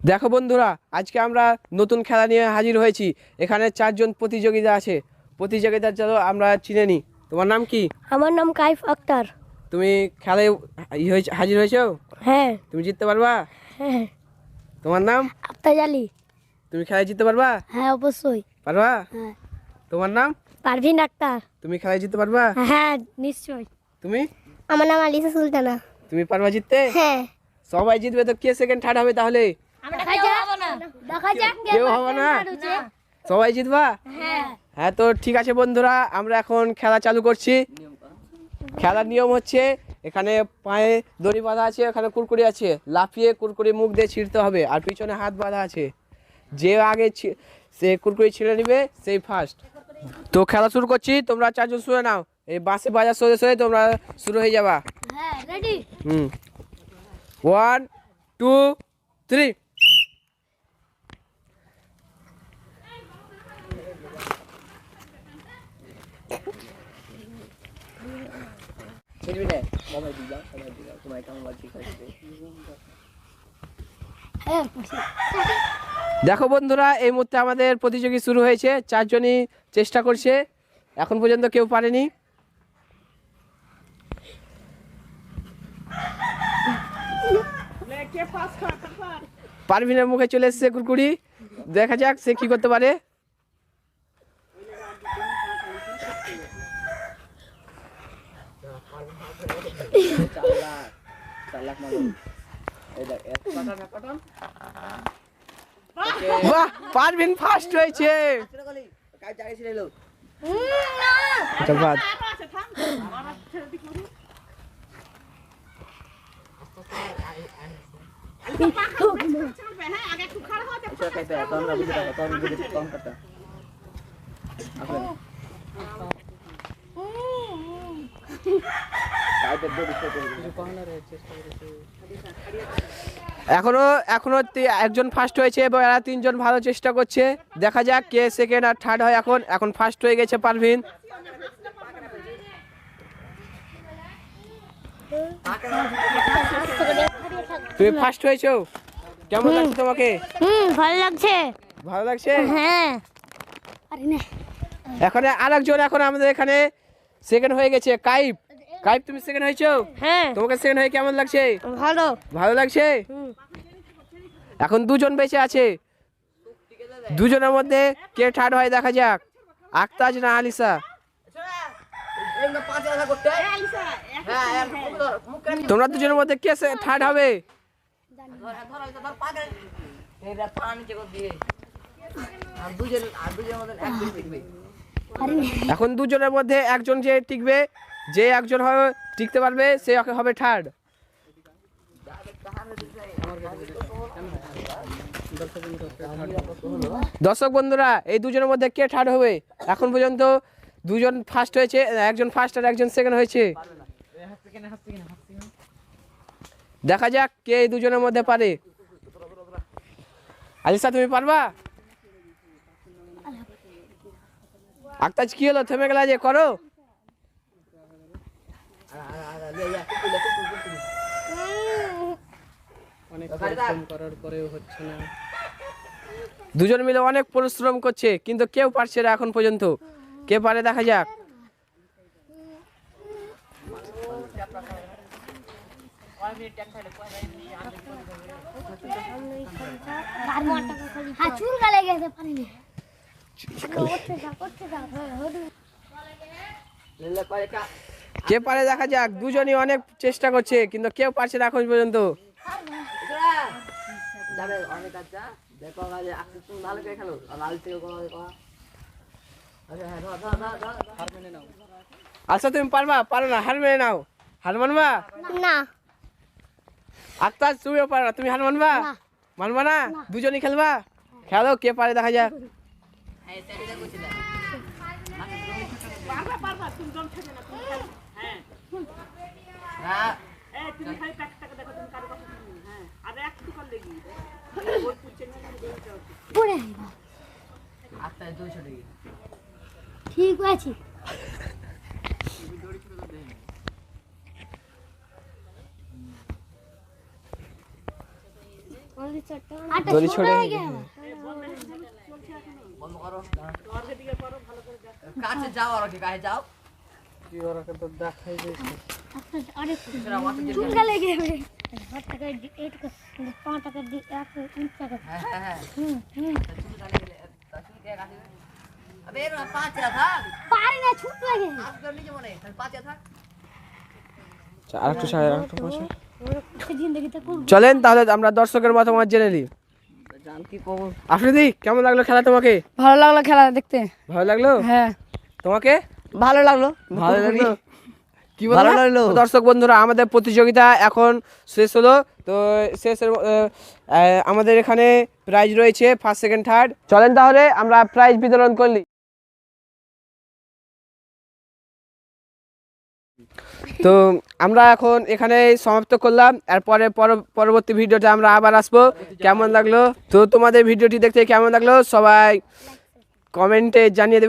দেখো বন্ধুরা আজকে আমরা নতুন খেলা নিয়ে হাজির হয়েছি। এখানে চারজন প্রতিযোগিতা আছে। প্রতিযোগিতা চলো আমরা চিনে নিই তোমার নাম কি? আমার নাম কাইফ আক্তার। তুমি খেলায় হাজির হয়েছো? হ্যাঁ। তুমি জিততে পারবা? হ্যাঁ। তোমার নাম? আক্তার আলী। তুমি খেলায় জিততে পারবা? হ্যাঁ অবশ্যই। পারবা? হ্যাঁ। তোমার নাম? পারভিন আক্তার। তুমি খেলায় জিততে পারবা? হ্যাঁ নিশ্চয়ই। তুমি? আমার নাম আলিসা সুলতানা। তুমি পারবা জিততে? হ্যাঁ। সবাই জিতবে তো কে সেকেন্ড থার্ড হবে তাহলে? কেউ হবে না। সবাই জিতবা? হ্যাঁ। হ্যাঁ তো ঠিক আছে বন্ধুরা আমরা এখন খেলা চালু করছি। খেলার নিয়ম হচ্ছে এখানে পায়ে দড়ি বাঁধা আছে এখানে কুরকুরি আছে। লাফিয়ে কুরকুরি মুখ দিয়ে ছিঁড়তে হবে আর পিছনে হাত বাঁধা আছে। যে আগে ছি- সে কুরকুরি ছিঁড়ে নিবে সেই ফার্স্ট তো খেলা শুরু করছি তোমরা চারজন শুয়ে নাও। এই বাঁশি বাজার সরে সরে তোমরা শুরু হয়ে যাবা। হ্যাঁ রেডি হুম। ওয়ান টু থ্রি দেখো বন্ধুরা, এই মুহূর্তে আমাদের প্রতিযোগী শুরু হয়েছে। চারজনই চেষ্টা করছে। এখন পর্যন্ত কেউ পারেনি। পারভিনের মুখে চলে এসেছে কুরকুরি। দেখা যাক সে কি করতে পারে। বাহ পারভিন ফার্স্ট হয়েছে আচ্ছা, বাদ। এখনও এখনও একজন ফার্স্ট হয়েছে এবং এরা তিনজন ভালো চেষ্টা করছে। দেখা যাক কে সেকেন্ড আর থার্ড হয় এখন। এখন ফার্স্ট হয়ে গেছে পারভিন। তুমি ফার্স্ট হয়েছো? কেমন লাগছে তোমাকে? হুম ভালো লাগছে। ভালো লাগছে? হ্যাঁ। আরে না এখন আরেকজন এখন আমাদের এখানে সেকেন্ড হয়ে গেছে কাইপ কাইপ তুমি সেকেন্ড হয়েছো? হ্যাঁ। তোমাকে সেকেন্ড হয়ে কেমন লাগছে? ভালো। ভালো লাগছে? এখন দুজন বেঁচে আছে। দুজনের মধ্যে কে থার্ড হয় দেখা যাক। আক্তাজ না আলিসা? তোমরা দুজনের মধ্যে কে থার্ড হবে? দুজন আর দুজনের আরে না এখন দুজনের মধ্যে একজন যে টিকবে, যে একজন হবে টিকতে পারবে, সে হবে থার্ড দর্শক বন্ধুরা, এই দুজনের মধ্যে কে থার্ড হবে? এখন পর্যন্ত দুজন ফার্স্ট হয়েছে, একজন ফার্স্ট আর একজন সেকেন্ড হয়েছে। দেখা যাক কে এই দুজনের মধ্যে পারে। আলিসা তুমি পারবা? আক্তাজ কি হলো? থেমে গেলা যে করো। দুজন মিলে অনেক পরিশ্রম করছে কিন্তু কেউ পারছে না এখন পর্যন্ত। কে পারে দেখা যাক। হ্যাঁ গালে গেছে কে পারে দেখা যাক দুজনই অনেক চেষ্টা করছে কিন্তু কেউ পারছে না এখন পর্যন্ত। আচ্ছা তুমি পারবা? পারো না হার মেনে নাও। হার মানবা? না। আক্তার তুমিও পারো না। তুমি হার মানবা? না। মানবা না? দুজনই খেলবা? খেলো কে পারে দেখা যাক। ঠিক আছে দড়ি ছোট ছড়ে গেছে কাছে যাও আর কি কাছে যাও। চুলকা লেগে যাবে হাত টাকা এইট পাঁচ টাকা দি এক তিন টাকা হ্যাঁ হ্যাঁ। হুম হুম আবে এর পাঁচ থাক। পারি না ছুট লাগে আজকে মনে পাঁচ আরেকটু সাড়ে আরেকটু চলেন তাহলে আমরা দর্শকের মতামত জেনে নিই। আফ্রিদি কেমন লাগল খেলা তোমাকে? ভালো লাগল খেলা দেখতে। ভালো লাগল? হ্যাঁ। তোমাকে? ভালো লাগল ভালো লাগল। কি ভালো লাগল। দর্শক বন্ধুরা আমাদের প্রতিযোগিতা এখন শেষ হলো। তো আহ, আমাদের এখানে প্রাইজ রয়েছে ফার্স্ট সেকেন্ড থার্ড চলেন তাহলে আমরা প্রাইজ বিতরণ করলি। তো আমরা এখন এখানে সমাপ্ত করলাম। এরপরে পর- পরবর্তী ভিডিওটা আমরা আবার আসব। কেমন লাগল? তো তোমাদের ভিডিওটি দেখতে কেমন লাগল? সবাই কমেন্টে জানিয়ে দেবে।